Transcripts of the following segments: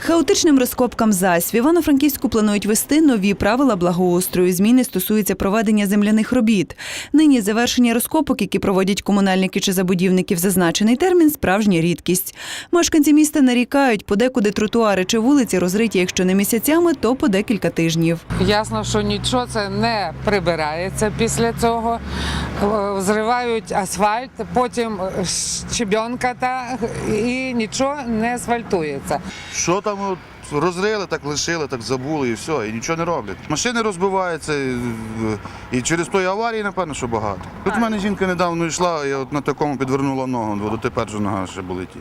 Хаотичним розкопкам зась в Івано-Франківську планують вести нові правила благоустрою. Зміни стосуються проведення земляних робіт. Нині завершення розкопок, які проводять комунальники чи забудівники в зазначений термін, справжня рідкість. Мешканці міста нарікають, подекуди тротуари чи вулиці розриті, якщо не місяцями, то по декілька тижнів. Ясно, що нічого це не прибирається після цього. Е, Зривають асфальт, потім щебенка та і нічого не асфальтується. Що там от, розрили, так лишили, так забули і все, і нічого не роблять. Машини розбиваються, і, і через тої аварії, напевно, що багато. Тут в мене жінка недавно йшла, я от на такому підвернула ногу, бо тепер же нога ще болить.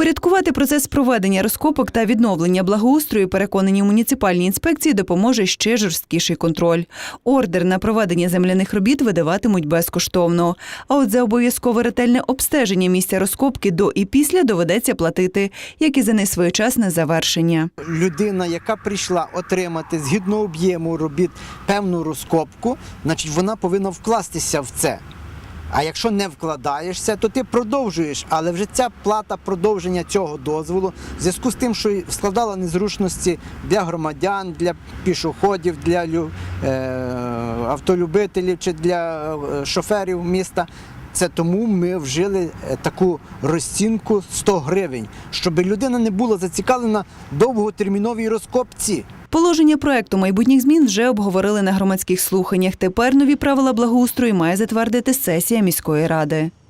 Впорядкувати процес проведення розкопок та відновлення благоустрою, переконані муніципальні інспекції, допоможе ще жорсткіший контроль. Ордер на проведення земляних робіт видаватимуть безкоштовно. А от за обов'язкове ретельне обстеження місця розкопки до і після доведеться платити, як і за несвоєчасне завершення. людина, яка прийшла отримати згідно об'єму робіт певну розкопку, значить вона повинна вкластися в це. А якщо не вкладаєшся, то ти продовжуєш, але вже ця плата продовження цього дозволу, в зв'язку з тим, що складала незручності для громадян, для пішоходів, для е, автолюбителів чи для е, шоферів міста. Це тому ми вжили е, таку розцінку 100 гривень, щоб людина не була зацікавлена довготерміновій розкопці. Положення проекту майбутніх змін вже обговорили на громадських слуханнях. Тепер нові правила благоустрою має затвердити сесія міської ради.